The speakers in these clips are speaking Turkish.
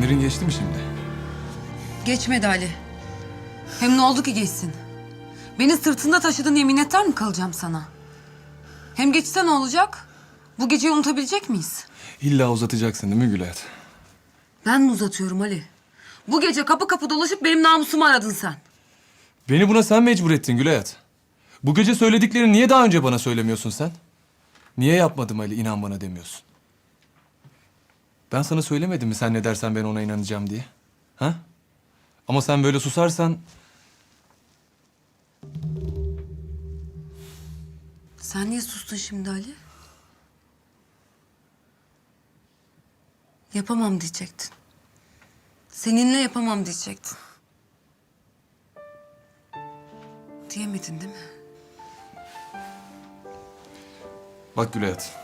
Sinirin geçti mi şimdi? Geçmedi Ali. Hem ne oldu ki geçsin? Beni sırtında taşıdığın yemin etler mi kalacağım sana? Hem geçse ne olacak? Bu geceyi unutabilecek miyiz? İlla uzatacaksın değil mi Gülayat? Ben mi uzatıyorum Ali? Bu gece kapı kapı dolaşıp benim namusumu aradın sen. Beni buna sen mecbur ettin Gülayat. Bu gece söylediklerini niye daha önce bana söylemiyorsun sen? Niye yapmadım Ali inan bana demiyorsun? Ben sana söylemedim mi sen ne dersen ben ona inanacağım diye? Ha? Ama sen böyle susarsan Sen niye sustun şimdi Ali? Yapamam diyecektin. Seninle yapamam diyecektin. Diyemedin değil mi? bak Gülayat.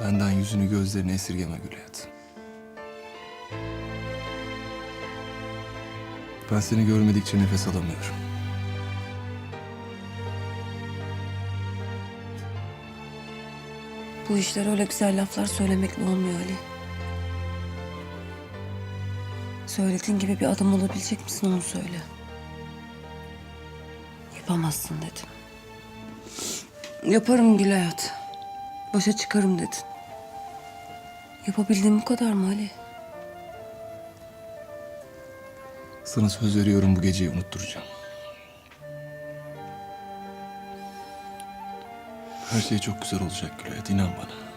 Benden yüzünü gözlerini esirgeme Gülayat. Ben seni görmedikçe nefes alamıyorum. Bu işler öyle güzel laflar söylemekle olmuyor Ali. Söylediğin gibi bir adam olabilecek misin onu söyle. Yapamazsın dedim. Yaparım Gül hayat. Başa çıkarım dedin. Yapabildiğim bu kadar mı Ali? Sana söz veriyorum bu geceyi unutturacağım. Her şey çok güzel olacak Gülayat inan bana.